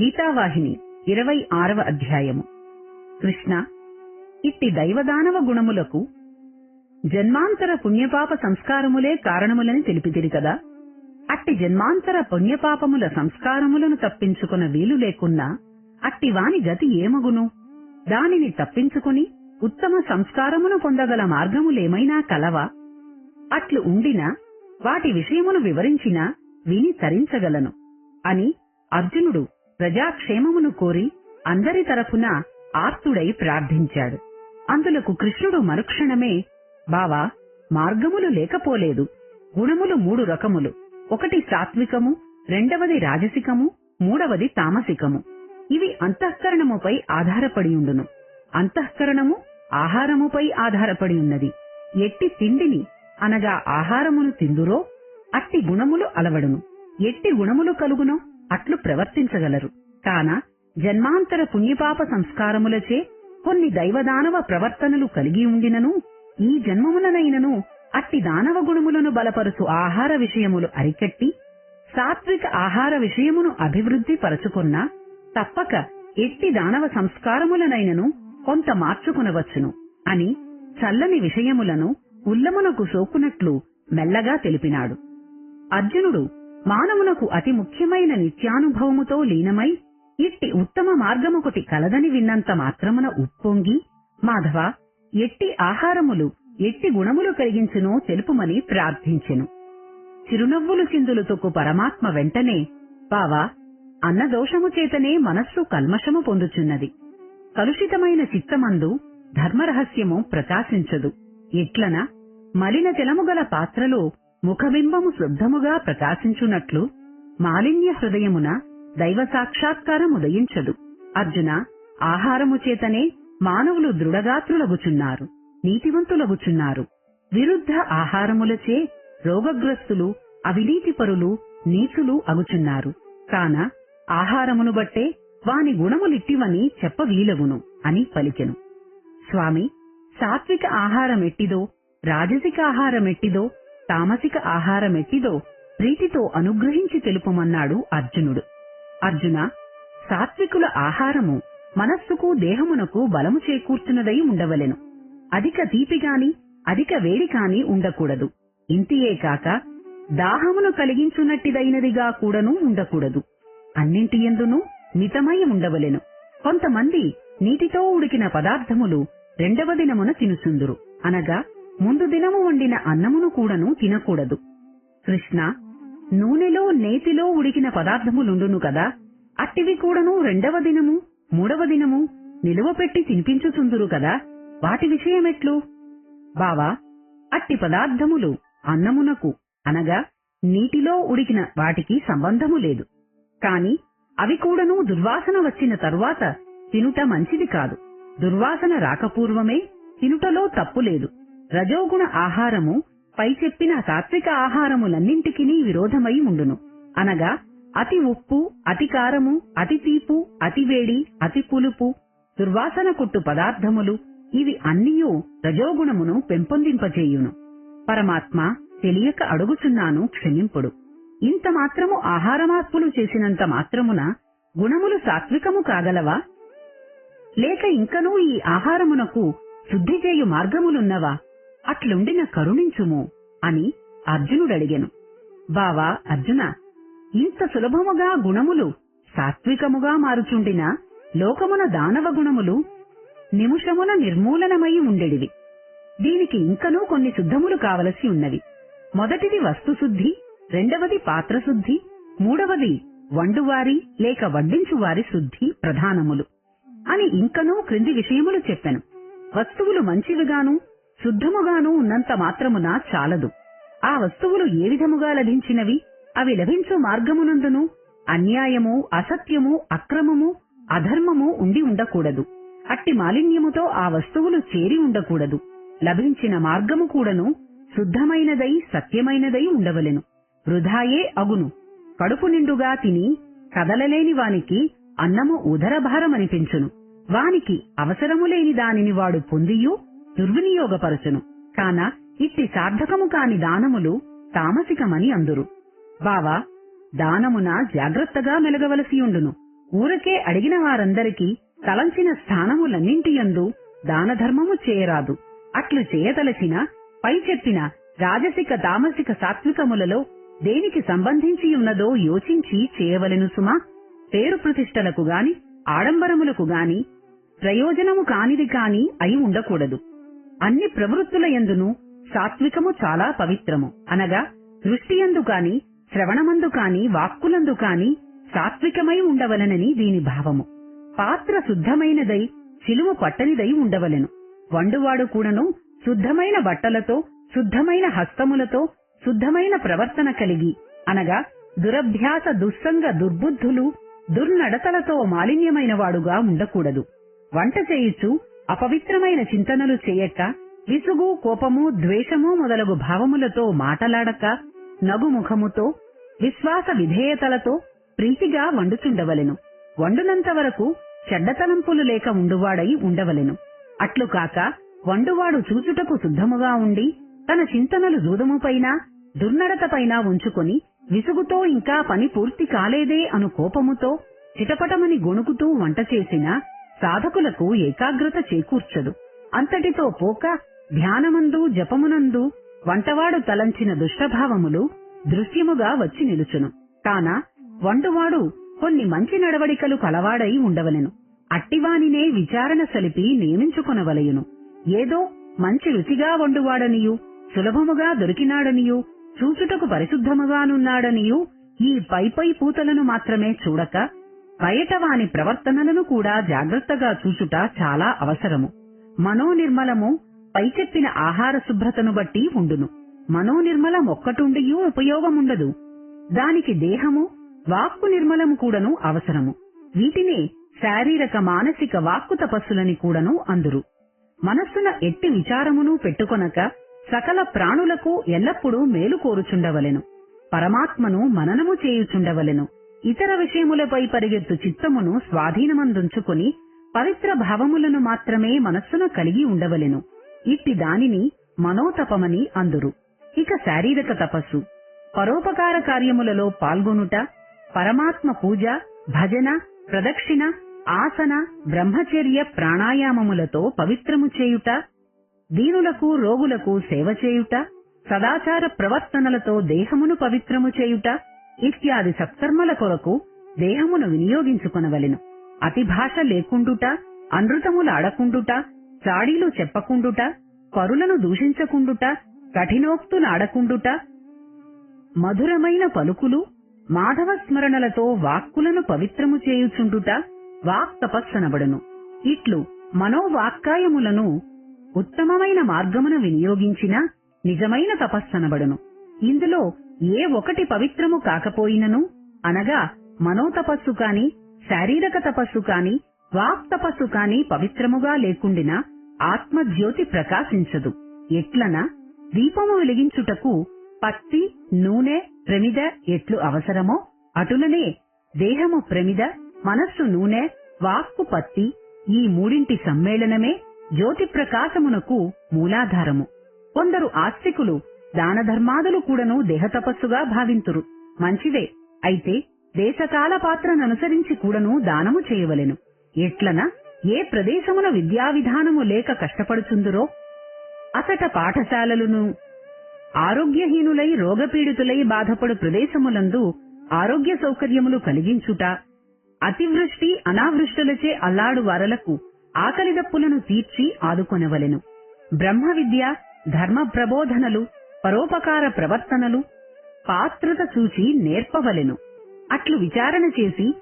గీతావాహిని ఇరవై ఆరవ అధ్యాయము. కృష్ణ ఇట్టి దైవదానవ గుణములకు జన్మాంతర పుణ్యపాప సంస్కారములే కారణములని తెలిపితిరి కదా. అట్టి జన్మాంతర పుణ్యపాపముల సంస్కారములను తప్పించుకున్న వీలు లేకున్నా అట్టి వాని గతి ఏమగును? దానిని తప్పించుకుని ఉత్తమ సంస్కారమును పొందగల మార్గములేమైనా కలవా? అట్లు ఉండినా వాటి విషయమును వివరించినా విని తరించగలను. అని అర్జునుడు ప్రజాక్షేమమును కోరి అందరి తరఫున ఆర్తుడై ప్రార్థించాడు. అందులకు కృష్ణుడు మరుక్షణమే బావా మార్గములు లేకపోలేదు. గుణములు మూడు రకములు. ఒకటి సాత్వికము రెండవది రాజసికము మూడవది తామసికము. ఇవి అంతఃకరణముపై ఆధారపడియుండును అంతఃకరణము ఆహారముపై ఆధారపడి ఉన్నది. ఎట్టి తిండిని అనగా ఆహారమును తిందురో అట్టి గుణములు అలవడును. ఎట్టి గుణములు కలుగునో అట్లు ప్రవర్తించగలరు. కాన జన్మాంతర పుణ్యపాప సంస్కారములచే కొన్ని దైవదానవ ప్రవర్తనలు కలిగి ఉండినను ఈ జన్మములనైనను అట్టి దానవ గుణములను బలపరుచు ఆహార విషయములు అరికట్టి సాత్విక ఆహార విషయమును అభివృద్ధి పరచుకున్నా తప్పక ఎట్టి దానవ సంస్కారములనైనను కొంత మార్చుకునవచ్చును అని చల్లని విషయములను ఉల్లమునకు సోకునట్లు మెల్లగా తెలిపినాడు. అర్జునుడు మానవునకు అతి ముఖ్యమైన నిత్యానుభవముతో లీనమై ఇట్టి ఉత్తమ మార్గమొకటి కలదని విన్నంత మాత్రమున ఉప్పొంగి మాధవ ఎట్టి ఆహారములు ఎట్టి గుణములు కలిగించునో తెలుపుమని ప్రార్థించెను. చిరునవ్వులు చిందులుతొక్కు పరమాత్మ వెంటనే బావా అన్నదోషము చేతనే మనస్సు కల్మషము పొందుచున్నది. కలుషితమైన చిత్తమందు ధర్మరహస్యము ప్రకాశించదు. ఎట్లన మలిన తెలముగల పాత్రలో ముఖబింబము శుద్ధముగా ప్రకాశించునట్లు మాలిన్య హృదయమున దైవ సాక్షాత్కారం ఉదయించదు. అర్జున ఆహారము చేతనే మానవులు దృఢగాత్రులగుచున్నారు నీతివంతులగుచున్నారు. విరుద్ధ ఆహారములచే రోగగ్రస్తులు అవినీతిపరులు నీచులు అగుచున్నారు. కాన ఆహారమును బట్టే వాని గుణములిట్టివని చెప్పవీలగును అని పలికెను. స్వామి సాత్విక ఆహారమెట్టిదో రాజసిక ఆహారమెట్టిదో తామసిక ఆహారమెట్టిదో ప్రీతితో అనుగ్రహించి తెలుపమన్నాడు అర్జునుడు. అర్జున సాత్వికుల ఆహారము మనస్సుకు దేహమునకు బలము చేకూర్చున్నదై ఉండవలెను. అధిక తీపిగాని అధిక వేడి కాని ఉండకూడదు. ఇంతియే కాక దాహమును కలిగించున్నట్టిదైనదిగా కూడాను ఉండకూడదు. అన్నింటి ఎందును మితమై ఉండవలెను. కొంతమంది నీటితో ఉడికిన పదార్థములు రెండవ దినమున తినుచుందురు అనగా ముందు దినము వండిన అన్నమును కూడాను తినకూడదు. కృష్ణ నూనెలో నేతిలో ఉడికిన పదార్థములుండును కదా? అట్టివి కూడాను రెండవ దినము మూడవ దినము నిలువ పెట్టి తినిపించుచుందురు కదా? వాటి విషయమెట్లు? బావా అట్టి పదార్థములు అన్నమునకు అనగా నీటిలో ఉడికిన వాటికి సంబంధము లేదు. కాని అవి కూడాను దుర్వాసన వచ్చిన తరువాత తినుట మంచిది కాదు. దుర్వాసన రాకపూర్వమే తినుటలో తప్పు లేదు. రజోగుణ ఆహారము పై చెప్పిన సాత్విక ఆహారములన్నింటికీ విరోధమై ఉండును. అనగా అతి ఉప్పు అతి కారము అతి తీపు అతి వేడి అతి పులుపు దుర్వాసన కొట్టు పదార్థములు ఇవి అన్నియూ రజోగుణమును పెంపొందింపజేయును. పరమాత్మ తెలియక అడుగుచున్నాను క్షమింపుడు. ఇంత మాత్రము ఆహారమార్పులు చేసినంత మాత్రమున గుణములు సాత్వికము కాగలవా? లేక ఇంకనూ ఈ ఆహారమునకు శుద్ధి చేయు మార్గములున్నవా? అట్లుండిన కరుణించుము అని అర్జునుడడిగెను. బావా అర్జున ఇంత సులభముగా గుణములు సాత్వికముగా మారుచుండిన లోకమున దానవ గుణములు నిముషమున నిర్మూలనమై ఉండెడివి. దీనికి ఇంకనూ కొన్ని శుద్ధములు కావలసి ఉన్నవి. మొదటిది వస్తుశుద్ధి రెండవది పాత్రశుద్ధి మూడవది వండువారి లేక వడ్డించువారి శుద్ధి ప్రధానములు అని ఇంకనూ క్రింది విషయములు చెప్పెను. వస్తువులు మంచివిగాను శుద్ధముగాను ఉన్నంత మాత్రమున చాలదు. ఆ వస్తువులు ఏ విధముగా లభించినవి? అవి లభించు మార్గమునందును అన్యాయము అసత్యము అక్రమము అధర్మము ఉండి ఉండకూడదు. అట్టి మాలిన్యముతో ఆ వస్తువులు చేరి ఉండకూడదు. లభించిన మార్గము కూడాను శుద్ధమైనదై సత్యమైనదై ఉండవలెను. వృధాయే అగును. కడుపు నిండుగా తిని కదలలేని వానికి అన్నము ఉదరభారమనిపించును. వానికి అవసరము లేని దానిని వాడు పొందియు దుర్వినియోగపరచును. కాన ఇట్టి సార్థకము కాని దానములు తామసికమని అందురు. బావా దానమున జాగ్రత్తగా మెలగవలసియుండును. ఊరకే అడిగిన వారందరికీ తలంచిన స్థానములన్నింటియందు దానధర్మము చేయరాదు. అట్లు చేయతలచిన పై చెప్పిన రాజసిక తామసిక సాత్వికములలో దేనికి సంబంధించి ఉన్నదో యోచించి చేయవలెను సుమా. పేరు ప్రతిష్టలకు గాని ఆడంబరములకు గాని ప్రయోజనము కానిది కాని అయి ఉండకూడదు. అన్ని ప్రవృత్తుల యందును సాత్వికము చాలా పవిత్రము. అనగా దృష్టియందు కాని శ్రవణమందు కాని వాక్కులందు కాని సాత్వికమై ఉండవలనని దీని భావము. పాత్ర శుద్ధమైనదై శిలువ పట్టనిదై ఉండవలెను. వండువాడు కూడాను శుద్ధమైన బట్టలతో శుద్ధమైన హస్తములతో శుద్ధమైన ప్రవర్తన కలిగి అనగా దురభ్యాస దుస్సంగ దుర్బుద్ధులు దుర్నడతలతో మాలిన్యమైన వాడుగా ఉండకూడదు. వంట చేయిచు అపవిత్రమైన చింతనలు చేయక విసుగు కోపము ద్వేషము మొదలగు భావములతో మాటలాడక నగుముఖముతో విశ్వాస విధేయతలతో ప్రీతిగా వండుచుండవలెను వండునంత వరకు చెడ్డతలంపులు లేక ఉండువాడై ఉండవలెను. అట్లు కాక వండువాడు చూచుటకు శుద్ధముగా ఉండి తన చింతనలు జూదముపైన దుర్నడతపైన ఉంచుకొని విసుగుతో ఇంకా పని పూర్తి కాలేదే అను కోపముతో చిటపటమని గొణుకుతూ వంట చేసినా సాధకులకు ఏకాగ్రత చేకూర్చదు అంతటితో పోక ధ్యానమందు జపమునందు వంటవాడు తలంచిన దుష్టభావములు దృశ్యముగా వచ్చి నిలుచును. కాన వండువాడు కొన్ని మంచి నడవడికలు కలవాడై ఉండవలెను. అట్టివానినే విచారణ సలిపి నియమించుకొనవలయును. ఏదో మంచి రుచిగా వండువాడనియు సులభముగా దొరికినాడనియు చూచుటకు పరిశుద్ధముగానున్నాడనియు ఈ పై పై పూతలను మాత్రమే చూడక బయట వాని ప్రవర్తనలను కూడా జాగ్రత్తగా చూచుట చాలా అవసరము. మనోనిర్మలము పై చెప్పిన ఆహార శుభ్రతను బట్టి ఉండును. మనోనిర్మలం ఒక్కటుండియూ ఉపయోగముండదు. దానికి దేహము వాక్కు నిర్మలము కూడాను అవసరము. వీటినే శారీరక మానసిక వాక్కు తపస్సులని కూడాను అందురు. మనస్సున ఎట్టి విచారమును పెట్టుకొనక సకల ప్రాణులకు ఎల్లప్పుడూ మేలు కోరుచుండవలెను. పరమాత్మను మననము చేయుచుండవలెను. ఇతర విషయములపై పరిగెత్తు చిత్తమును స్వాధీనమందుంచుకుని పవిత్ర భావములను మాత్రమే మనస్సును కలిగి ఉండవలెను. ఇట్టి దానిని మనోతపమని అందురు. ఇక శారీరక తపస్సు. పరోపకార కార్యములలో పాల్గొనుట పరమాత్మ పూజ భజన ప్రదక్షిణ ఆసన బ్రహ్మచర్య ప్రాణాయామములతో పవిత్రము చేయుట దీనులకు రోగులకు సేవ చేయుట సదాచార ప్రవర్తనలతో దేహమును పవిత్రము చేయుట ఇత్యాది సత్కర్మల కొరకు దేహమును వినియోగించుకొనవలెను. అతిభాష లేకుండుట అనృతములు అడకుండుట చాడీలు చెప్పకుండుట పరులను దూషించకుండుట కఠినోక్తులు ఆడకుండుట మధురమైన పలుకులు మాధవ స్మరణలతో వాక్కులను పవిత్రము చేయుచుండుట వాక్ తపస్సనబడును. ఇట్లు మనోవాక్కాయములను ఉత్తమమైన మార్గమున వినియోగించిన నిజమైన తపస్సనబడును. ఇందులో ఏ ఒకటి పవిత్రము కాకపోయినను? అనగా మనోతపస్సు కాని శారీరక తపస్సు కాని వాక్ తపస్సు కాని పవిత్రముగా లేకుండిన ఆత్మజ్యోతి ప్రకాశించదు. ఎట్లన? దీపము వెలిగించుటకు పత్తి నూనె ప్రమిద ఎట్లు అవసరమో అటులనే దేహము ప్రమిద మనస్సు నూనె వాక్కు పత్తి ఈ మూడింటి సమ్మేళనమే జ్యోతి ప్రకాశమునకు మూలాధారము. కొందరు ఆస్తికులు దాన ధర్మాదులు కూడాను దేహతపస్సుగా భావింతురు. మంచిదే అయితే దేశకాల పాత్రననుసరించి కూడను దానము చేయవలెను. ఎట్లన ఏ ప్రదేశమున విద్యా విధానము లేక కష్టపడుచుందురో? అసట పాఠశాలలను ఆరోగ్యహీనులై రోగపీడితులై బాధపడు ప్రదేశములందు ఆరోగ్య సౌకర్యములు కలిగించుట అతివృష్టి అనావృష్టులచే అల్లాడు వరలకు ఆకలిదప్పులను తీర్చి ఆదుకొనవలెను. బ్రహ్మ విద్య ధర్మ ప్రబోధనలు పరోపకార ప్రవర్తనలు పాత్రత చూచి నేర్పవలెను. అట్లు విచారణ చేసి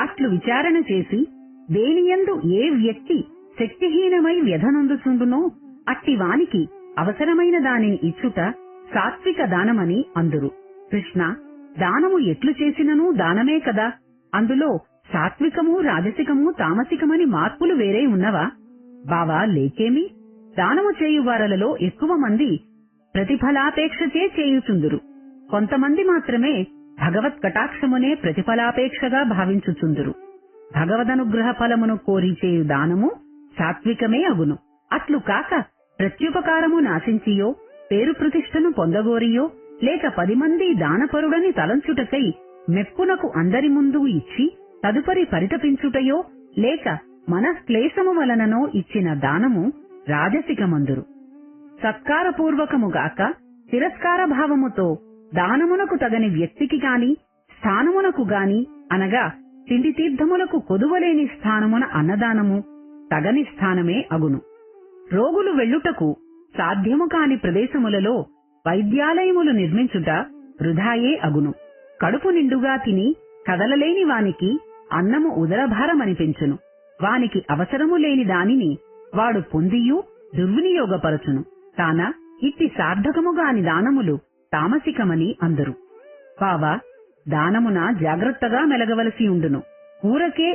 అట్లు విచారణ చేసి దేనియందు ఏ వ్యక్తి శక్తిహీనమై వ్యధనందుచుండునో అట్టి వానికి అవసరమైన దానిని ఇచ్చుట సాత్విక దానమని అందురు. కృష్ణ దానము ఎట్లు చేసిననూ దానమే కదా. అందులో సాత్వికము రాజసికము తామసికమని మార్పులు వేరే ఉన్నవా? బావా లేకేమి? దానము చేయువారలలో ఎక్కువ మంది ప్రతిఫలాపేక్షచే చేయుచుందురు. కొంతమంది మాత్రమే భగవత్ కటాక్షమునే ప్రతిఫలాపేక్షగా భావించుచుందురు. భగవదనుగ్రహ ఫలమును కోరిచేయు దానము సాత్వికమే అగును. అట్లు కాక ప్రత్యుపకారము నాశించియో పేరు ప్రతిష్టను పొందగోరియో లేక పది మంది దానపరుడని తలంచుటకై మెప్పునకు అందరి ముందు ఇచ్చి తదుపరి పరితపించుటయో లేక మనఃక్లేశము వలననో ఇచ్చిన దానము రాజసికమందురు. సత్కారపూర్వకముగాక తిరస్కార భావముతో దానమునకు తగని వ్యక్తికి గాని స్థానమునకు గాని అనగా తిండి తీర్థములకు కొదువలేని స్థానమున అన్నదానము తగని స్థానమే అగును. రోగులు వెళ్ళుటకు సాధ్యము కాని ప్రదేశములలో వైద్యాలయములు నిర్మించుట వృధాయే అగును. కడుపు నిండుగా తిని కదలలేని వానికి అన్నము ఉదరభారమనిపించును. వానికి అవసరము లేని దానిని వాడు పొందియు దుర్వినియోగపరచును. కాన ఇట్టి సార్థకముగాని దానములు తామసికమని అందరు. బావా దానమున జాగ్రత్తగా మెలగవలసి ఉండును. ఊరకే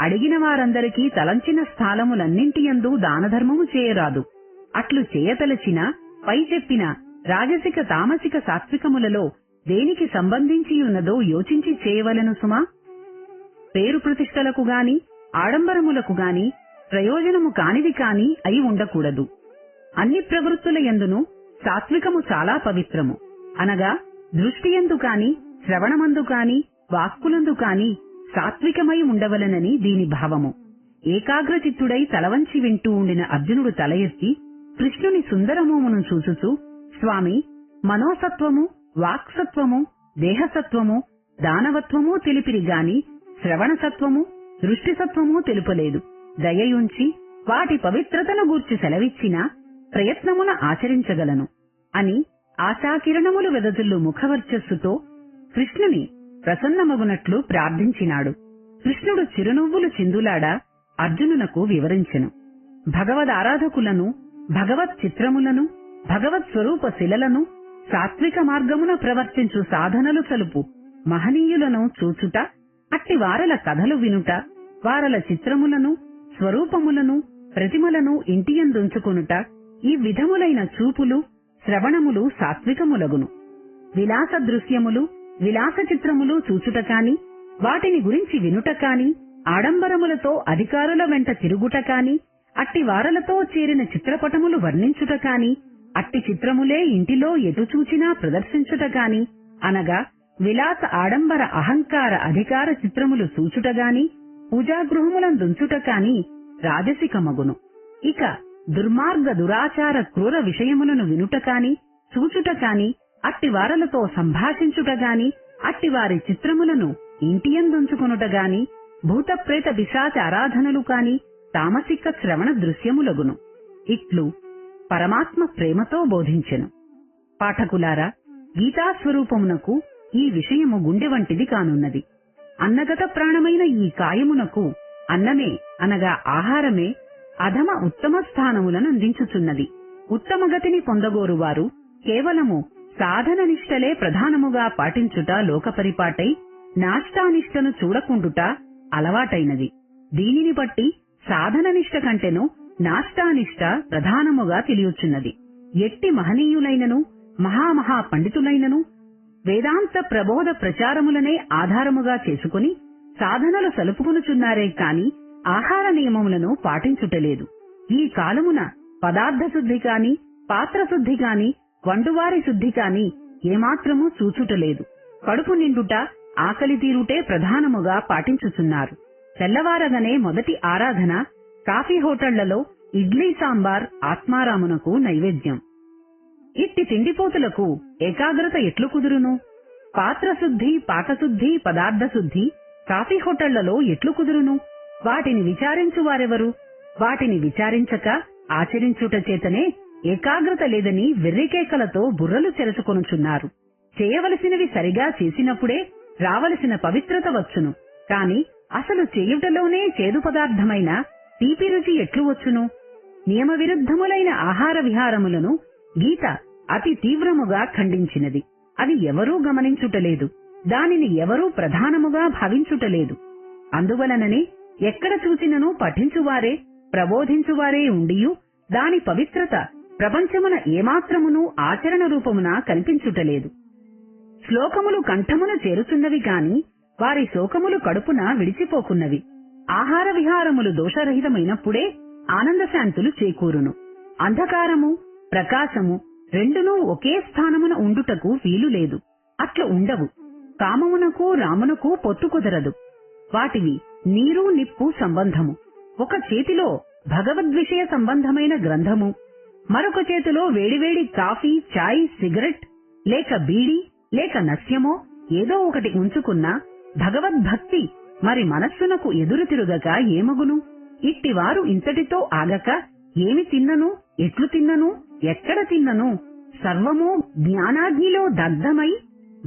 అడిగిన వారందరికీ తలంచిన స్థాలములన్నింటియందు దానధర్మము చేయరాదు. అట్లు చేయతలచిన పై చెప్పిన రాజసిక తామసిక సాత్వికములలో దేనికి సంబంధించి ఉన్నదో యోచించి చేయవలెను సుమా? పేరు ప్రతిష్టలకు గాని ఆడంబరములకు గాని ప్రయోజనము కానిది కాని అయి ఉండకూడదు. అన్ని ప్రవృత్తుల యందును సాత్వికము చాలా పవిత్రము. అనగా దృష్టియందు కాని శ్రవణమందు కాని వాక్కులందు కాని సాత్వికమై ఉండవలనని దీని భావము. ఏకాగ్రచిత్తుడై తలవంచి వింటూ ఉండిన అర్జునుడు తల ఎత్తి కృష్ణుని సుందరమోమును చూచుచూ స్వామి మనోసత్వము వాక్సత్వము దేహసత్వము దానవత్వము తెలిపిరి గాని శ్రవణసత్వము దృష్టిసత్వము తెలుపలేదు. దయయుంచి వాటి పవిత్రతను గూర్చి సెలవిచ్చినా ప్రయత్నమున ఆచరించగలను అని ఆశాకిరణములు వెదజల్లు ముఖవర్చస్సుతో కృష్ణుని ప్రసన్నమగునట్లు ప్రార్థించినాడు. కృష్ణుడు చిరునవ్వులు చిందులాడా అర్జునునకు వివరించెను. భగవద్ ఆరాధకులను భగవత్ చిత్రములను భగవత్ స్వరూప శిలలను సాత్విక మార్గమున ప్రవర్తించు సాధనలు సలుపు మహనీయులను చూచుట అట్టి వారల కథలు వినుట వారల చిత్రములను స్వరూపములను ప్రతిమలను ఇంటియందుంచుకొనుట ఈ విధములైన చూపులు శ్రవణములు సాత్వికములగును. విలాస దృశ్యములు విలాస చిత్రములు చూచుట కాని వాటిని గురించి వినుట కాని ఆడంబరములతో అధికారుల వెంట తిరుగుట కాని అట్టి వారలతో చేరిన చిత్రపటములు వర్ణించుట కాని అట్టి చిత్రములే ఇంటిలో ఎటు చూచినా ప్రదర్శించుట కాని అనగా విలాస ఆడంబర అహంకార అధికార చిత్రములు చూచుటగాని పూజాగృహములందుంచుట కాని రాజసికమగును. ఇక దుర్మార్గ దురాచార క్రూర విషయములను వినుట కాని చూచుట కాని అట్టి వారలతో సంభాషించుట గాని అట్టి వారి చిత్రములను ఇంటియందుంచుకొనుట గాని భూత పిశాచ ఆరాధనలు కాని తామసిక శ్రవణ దృశ్యములగును. ఇట్లు పరమాత్మ ప్రేమతో బోధించెను. పాఠకులారా గీతాస్వరూపమునకు ఈ విషయము గుండె వంటిది కానున్నది. అన్నగత ప్రాణమైన ఈ కాయమునకు అన్నమే అనగా ఆహారమే అధమ ఉత్తమ స్థానములను అందించుచున్నది. ఉత్తమ గతిని పొందగోరువారు కేవలము సాధన నిష్టలే ప్రధానముగా పాటించుట లోకపరిపాటై నాష్టానిష్టను చూడకుండుట అలవాటైనది. దీనిని బట్టి సాధన నిష్ట కంటెను నాష్టానిష్ట ప్రధానముగా తెలియచున్నది. ఎట్టి మహనీయులైనను మహామహా పండితులైనను వేదాంత ప్రబోధ ప్రచారములనే ఆధారముగా చేసుకుని సాధనలు సలుపుకునుచున్నారే కాని ఆహార నియమములను పాటించుటలేదు. ఈ కాలమున పదార్థ శుద్ధి కాని పాత్ర శుద్ధి కాని వండువారి శుద్ధి కాని ఏమాత్రమూ చూచుటలేదు. కడుపు నిండుట ఆకలి తీరుటే ప్రధానముగా పాటించుచున్నారు. తెల్లవారగనే మొదటి ఆరాధన కాఫీ హోటళ్ళలో ఇడ్లీ సాంబార్ ఆత్మారామునకు నైవేద్యం. ఇట్టి తిండిపోతులకు ఏకాగ్రత ఎట్లు కుదురును? పాత్రశుద్ధి పాకశుద్ధి పదార్థ శుద్ధి కాఫీ హోటళ్ళలో ఎట్లు కుదురును? వాటిని విచారించు వారెవరు వాటిని విచారించక ఆచరించుట చేతనే ఏకాగ్రత లేదని వెర్రికేకలతో బుర్రలు చెరచుకొనుచున్నారు. చేయవలసినవి సరిగా చేసినప్పుడే రావలసిన పవిత్రత వచ్చును. కాని అసలు చేయుటలోనే చేదు పదార్థమైన తీపి రుచి ఎట్లు వచ్చును? నియమ విరుద్ధములైన ఆహార విహారములను గీత అతి తీవ్రముగా ఖండించినది. అది ఎవరూ గమనించుటలేదు. దానిని ఎవరూ ప్రధానముగా భావించుటలేదు. అందువలననే ఎక్కడ చూసినను పఠించువారే ప్రబోధించువారే ఉండియు దాని పవిత్రత ప్రపంచమున ఏమాత్రమును ఆచరణ రూపమున కనిపించుటలేదు శ్లోకములు కంఠమున చేరుచున్నవి గాని వారి శోకములు కడుపున విడిచిపోకున్నవి. ఆహార విహారములు దోషరహితమైనప్పుడే ఆనందశాంతులు చేకూరును. అంధకారము ప్రకాశము రెండునూ ఒకే స్థానమున ఉండుటకు వీలు లేదు అట్ల ఉండవు. కామమునకు రామునకు పొత్తు కుదరదు. వాటివి నీరు నిప్పు సంబంధము. ఒక చేతిలో భగవద్విషయ సంబంధమైన గ్రంథము. మరొక చేతిలో వేడివేడి కాఫీ చాయ్ సిగరెట్ లేక బీడి లేక నస్యమో ఏదో ఒకటి ఉంచుకున్నా భగవద్భక్తి మరి మనస్సునకు ఎదురు తిరుగక ఏమగును? ఇట్టివారు ఇంతటితో ఆగక ఏమి తిన్నను? ఎట్లు తిన్నను? ఎక్కడ తిన్నను? సర్వము జ్ఞానాగ్నిలో దగ్ధమై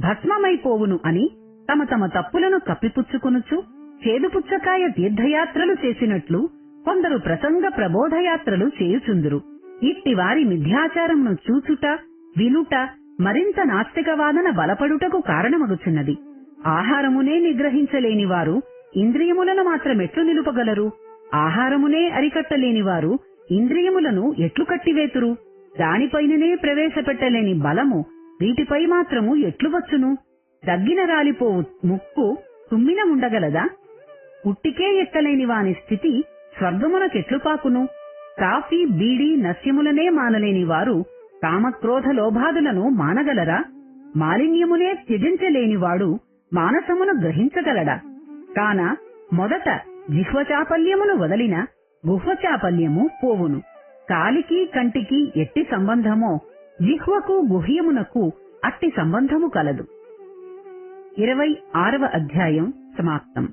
భస్మమైపోవును అని తమ తమ తప్పులను కప్పిపుచ్చుకొనుచు చేదుపుచ్చకాయ తీర్థయాత్రలు చేసినట్లు కొందరు ప్రసంగ ప్రబోధయాత్రలు చేయుచుందురు. ఇట్టి వారి మిథ్యాచారమును చూచుట వినుట మరింత నాస్తికవాదన బలపడుటకు కారణమగుచున్నది. ఆహారమునే నిగ్రహించలేని వారు ఇంద్రియములను మాత్రమెట్లు నిలుపగలరు. ఆహారమునే అరికట్టలేని వారు ఇంద్రియములను ఎట్లు కట్టివేతురు? దానిపైననే ప్రవేశపెట్టలేని బలము వీటిపై మాత్రము ఎట్లు వచ్చును? దగ్గిన రాలిపోవు ముక్కు తుమ్మిన ఉండగలదా ఉట్టికే ఎక్కలేని వాని స్థితి స్వర్గమునకెట్లు పాకును కాఫీ బీడి నస్యములనే మానలేని వారు కామక్రోధ లోభాదులను మానగలరా? మాలిన్యమునే త్యజించలేనివాడు మానసమును గ్రహించగలడా? కాన మొదట జిహ్వచాపల్యమును వదలిన గుహ్వచాపల్యము పోవును. కాలికి కంటికి ఎట్టి సంబంధమో జిహ్వకు గుహ్యమునకు అట్టి సంబంధము కలదు. ఇరవై ఆరవ అధ్యాయం సమాప్తం.